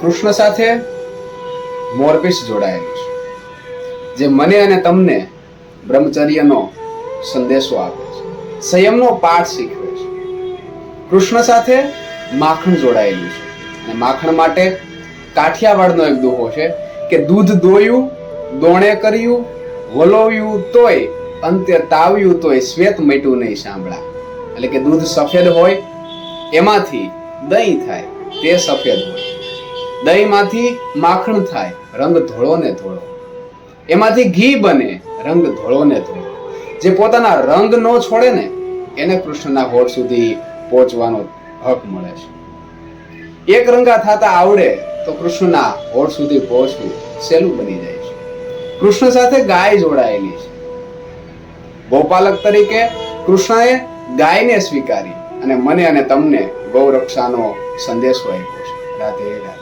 કૃષ્ણ સાથે મોરપીસ જોડાયેલું છે. જે મને અને તમને બ્રહ્મચર્યનો સંદેશો આપે છે. સંયમનો પાઠ શીખવે છે. કૃષ્ણ સાથે માખણ જોડાયેલું છે. અને માખણ માટે કાઠિયાવાડનો એક દોહો છે કે દૂધ દોયું, દોણે કર્યું વલોવ્યું તોય, અંતે તાવ્યું તોય શ્વેત મટ્યું નહીં સાંભળા એટલે કે દૂધ સફેદ હોય, એમાંથી દહીં થાય, તે સફેદ હોય. દહીંમાંથી માખણ થાય, રંગ ધોળો ને ધોળો. એમાંથી ઘી બને, રંગ ધોળો ને ધોળો. જે પોતાના રંગ ન છોડે ને, એને કૃષ્ણના હોઠ સુધી પહોંચવાનો હક મળે છે. એક રંગા થતા આવડે, તો કૃષ્ણના હોઠ સુધી પહોંચવું સહેલું બની જાય છે. કૃષ્ણ સાથે ગાય જોડાયેલી છે. ગોપાલક તરીકે કૃષ્ણએ ગાયને સ્વીકારી અને મને અને તમને ગૌરક્ષાનો સંદેશો આપ્યો છે. રાધે રાધે.